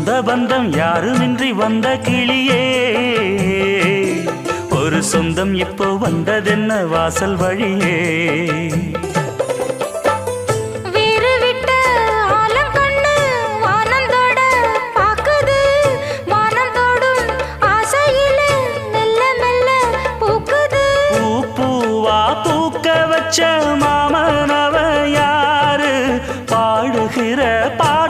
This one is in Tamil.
சொந்த பந்தம் யாருமின்றி வந்த கிளியே. ஒரு சொந்தம் இப்போ வந்ததென்ன வாசல் வழியே. மாமனவ யாரு? பாடுகிற பாடு